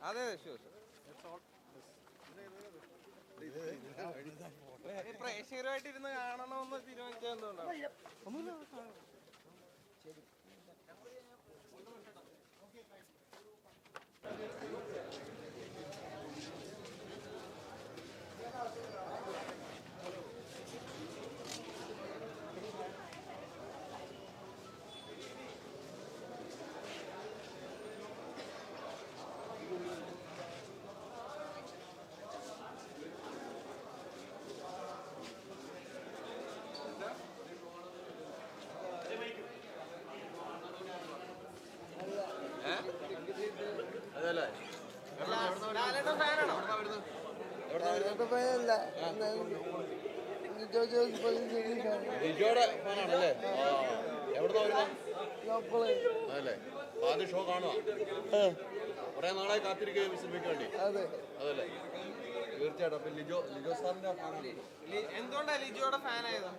അതെ പ്രേക്ഷകരുമായിട്ട് ഇരുന്ന് കാണണമെന്ന് തീരുമാനിച്ചത് എന്തുകൊണ്ടാണ് ലിജോയുടെ ഫാനാണല്ലേ? എവിടുന്ന അതല്ലേ ആദ്യ ഷോ കാണുക കുറെ നാളായി കാത്തിരിക്കുകയും സിനിമയ്ക്ക് വേണ്ടി. അതെ. അതല്ലേ? തീർച്ചയായിട്ടും. അപ്പൊ ലിജോ ലിജോ സാറിന്റെ ഫാനാണ്. ലി- എന്തുകൊണ്ടാ ലിജോയുടെ ഫാൻ ആയത്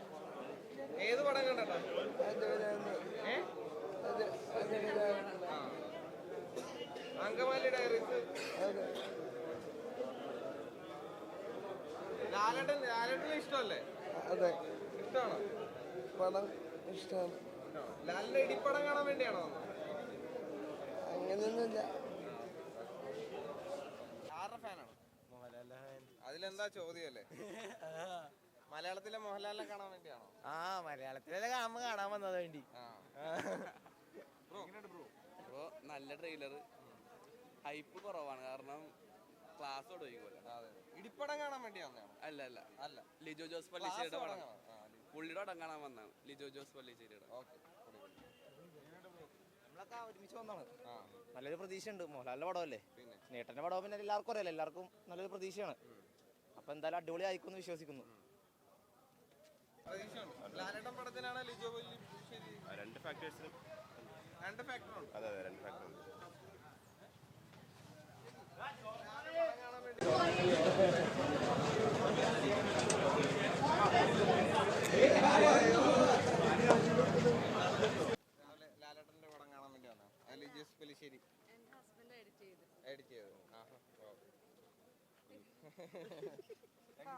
ഏത് പടം കണ്ടോ ഇഷ്ടമല്ലേ? അതെ. ഇഷ്ടമാണോ പടം ഇഷ്ടമാണ് ലാലിന്റെ ഇടിപ്പടം കാണാൻ വേണ്ടിയാണോ? അങ്ങനെയൊന്നുമില്ല. ആരുടെ ഫാനാണ്? അതിലെന്താ ചോദ്യമല്ലേ? മലയാളത്തിലെ മോഹൻലാലിനെ കാണാൻ വേണ്ടിയാണോ? ആ മലയാളത്തിലെ കാണുമ്പോ കാണാൻ വന്നത് വേണ്ടി. ബ്രോ നല്ല ട്രെയിലർ ഹൈപ്പ് കുറവാണ്. കാരണം ക്ലാസ് ഇടിപ്പടം കാണാൻ വേണ്ടി വന്നതാണോ? അല്ല അല്ല. അല്ല. ലിജോ ജോസ് പള്ളിശ്ശേരിയുടെ പടം. പുള്ളിയുടെ പടം കാണാൻ വന്നാണ് ലിജോ ജോസ് പള്ളിശ്ശേരിയുടെ ഓക്കേ. നമ്മളൊക്കെ ഒരുമിച്ച് വന്നാണ് നല്ലൊരു പ്രതീക്ഷയുണ്ട്. മോഹൻലാലിന്റെ പടമല്ലേ? നേട്ടന്റെ പടം പിന്നെ എല്ലാവർക്കും അറിയാലോ. എല്ലാവർക്കും നല്ലൊരു പ്രതീക്ഷയാണ്. അപ്പൊ എന്തായാലും അടിപൊളി ആയിക്കൊന്ന് വിശ്വസിക്കുന്നു. രണ്ട് ഫാക്ടേഴ്സ് രണ്ട് ഫാക്ടറുണ്ട് അതെ അതെ രണ്ട് ഫാക്ടർ രാവിലെ ലാലേട്ടന്റെ പടം കാണാൻ വേണ്ടി വന്നോ ഹസ്ബൻഡ് എഡിറ്റ് ചെയ്ത്. ആഹാ.